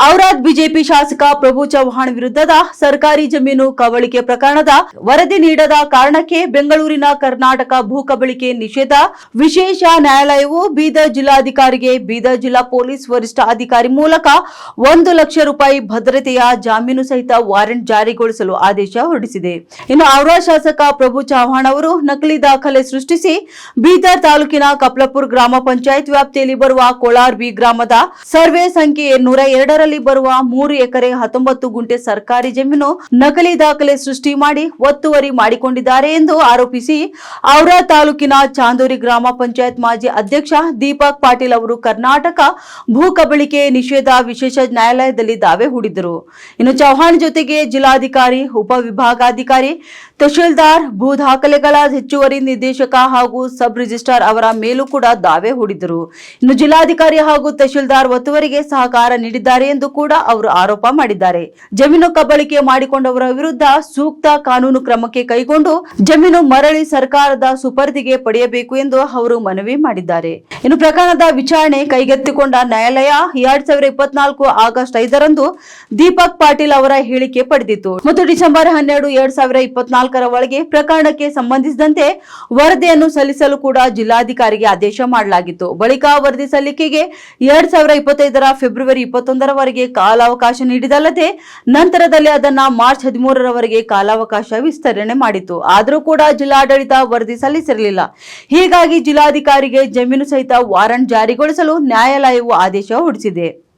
Aurad BJP ಶಾಸಕ ಪ್ರಭು ಚವ್ಹಾಣ್ ವಿರುದ್ಧದ ಸರ್ಕಾರಿ ಜಮೀನು ಕಬಳಿಕೆ ಪ್ರಕರಣದ ವರದಿ ನೀಡದ ಕಾರಣಕ್ಕೆ ಬೆಂಗಳೂರಿನ ಕರ್ನಾಟಕ ಭೂ ಕಬಳಿಕೆ ನಿಷೇಧ, ವಿಶೇಷ ನ್ಯಾಯಾಲಯವು ಬೀದರ್ ಜಿಲ್ಲಾಧಿಕಾರಿಗೆ ಬೀದರ್ ಜಿಲ್ಲಾ ಪೊಲೀಸ್ ವರಿಷ್ಠ ಅಧಿಕಾರಿ ಮೂಲಕ ಒಂದು ಲಕ್ಷ ರೂಪಾಯಿ ಭದ್ರತೆಯ ಜಾಮೀನು ಸಹಿತ ವಾರೆಂಟ್ ಜಾರಿಗೊಳಿಸಲು ಆದೇಶ ಹೊರಡಿಸಿದೆ. ಇನ್ನು ಔರಾದ್ ಶಾಸಕ ಪ್ರಭು ಚವ್ಹಾಣ್ ಅವರು ನಕಲಿ ದಾಖಲೆ ಸೃಷ್ಟಿಸಿ ಬೀದರ್ ತಾಲೂಕಿನ ಕಪ್ಲಪುರ್ ಗ್ರಾಮ ಪಂಚಾಯತ್ ವ್ಯಾಪ್ತಿಯಲ್ಲಿ ಬರುವ ಕೋಳಾರ್ ಬಿ ಗ್ರಾಮದ ಸರ್ವೆ ಸಂಖ್ಯೆ ನೂರ ಎರಡರಲ್ಲಿ ಬರುವ ಮೂರು ಎಕರೆ ಹತ್ತೊಂಬತ್ತು ಗುಂಟೆ ಸರ್ಕಾರಿ ಜಮೀನು ನಕಲಿ ದಾಖಲೆ ಸೃಷ್ಟಿ ಮಾಡಿ ಒತ್ತುವರಿ ಮಾಡಿಕೊಂಡಿದ್ದಾರೆ ಎಂದು ಆರೋಪಿಸಿ ಔರಾ ತಾಲೂಕಿನ ಚಾಂದೂರಿ ಗ್ರಾಮ ಪಂಚಾಯತ್ ಮಾಜಿ ಅಧ್ಯಕ್ಷ ದೀಪಕ್ ಪಾಟೀಲ್ ಅವರು ಕರ್ನಾಟಕ ಭೂ ಕಬಳಿಕೆ ನಿಷೇಧ ವಿಶೇಷ ನ್ಯಾಯಾಲಯದಲ್ಲಿ ದಾವೆ ಹೂಡಿದರು ಇನ್ನು ಚೌಹಾಣ್ ಜೊತೆಗೆ ಜಿಲ್ಲಾಧಿಕಾರಿ ಉಪವಿಭಾಗಾಧಿಕಾರಿ ತಹಶೀಲ್ದಾರ್, ಭೂ ದಾಖಲೆಗಳ ಹೆಚ್ಚುವರಿ ನಿರ್ದೇಶಕ ಹಾಗೂ ಸಬ್ ರಿಜಿಸ್ಟ್ರಾರ್ ಅವರ ಮೇಲೂ ಕೂಡ ದಾವೆ ಹೂಡಿದರು ಇನ್ನು ಜಿಲ್ಲಾಧಿಕಾರಿ ಹಾಗೂ ತಹಶೀಲ್ದಾರ್ ಒತ್ತುವರಿಗೆ ಸಹಕಾರ ನೀಡಿದ್ದಾರೆ ಎಂದು ಕೂಡ ಅವರು ಆರೋಪ ಮಾಡಿದ್ದಾರೆ. ಜಮೀನು ಕಬಳಿಕೆ ಮಾಡಿಕೊಂಡವರ ವಿರುದ್ಧ ಸೂಕ್ತ ಕಾನೂನು ಕ್ರಮಕ್ಕೆ ಕೈಗೊಂಡು ಜಮೀನು ಮರಳಿ ಸರ್ಕಾರದ ಸುಪರ್ದಿಗೆ ಪಡೆಯಬೇಕು ಎಂದು ಅವರು ಮನವಿ ಮಾಡಿದ್ದಾರೆ. ಇನ್ನು ಪ್ರಕರಣದ ವಿಚಾರಣೆ ಕೈಗೆತ್ತಿಕೊಂಡ ನ್ಯಾಯಾಲಯ ಎರಡ್ ಸಾವಿರದ ಇಪ್ಪತ್ನಾಲ್ಕು ಆಗಸ್ಟ್ ಐದರಂದು ದೀಪಕ್ ಪಾಟೀಲ್ ಅವರ ಹೇಳಿಕೆ ಪಡೆದಿತ್ತು. ಮತ್ತು ಡಿಸೆಂಬರ್ ಹನ್ನೆರಡು ಎರಡ್ ಸಾವಿರ ಇಪ್ಪತ್ನಾಲ್ಕರ ಒಳಗೆ ಪ್ರಕರಣಕ್ಕೆ ಸಂಬಂಧಿಸಿದಂತೆ ವರದಿಯನ್ನು ಸಲ್ಲಿಸಲು ಕೂಡ ಜಿಲ್ಲಾಧಿಕಾರಿಗೆ ಆದೇಶ ಮಾಡಲಾಗಿತ್ತು. ಬಳಿಕ ವರದಿ ಸಲ್ಲಿಕೆಗೆ ಎರಡ್ ಸಾವಿರ ಇಪ್ಪತ್ತೈದರ ಫೆಬ್ರವರಿ ಇಪ್ಪತ್ತೊಂದರವರೆಗೆ ಕಾಲಾವಕಾಶ ನೀಡಿದಲ್ಲದೆ ನಂತರದಲ್ಲಿ ಅದನ್ನ ಮಾರ್ಚ್ ಹದಿಮೂರರವರೆಗೆ ಕಾಲಾವಕಾಶ ವಿಸ್ತರಣೆ ಮಾಡಿತು ಆದರೂ ಕೂಡ ಜಿಲ್ಲಾಡಳಿತ ವರದಿ ಸಲ್ಲಿಸಿರಲಿಲ್ಲ. ಹೀಗಾಗಿ ಜಿಲ್ಲಾಧಿಕಾರಿಗೆ ಜಮೀನು ಸಹಿತ ವಾರಂಟ್ ಜಾರಿಗೊಳಿಸಲು ನ್ಯಾಯಾಲಯವು ಆದೇಶ ಹೊರಡಿಸಿದೆ.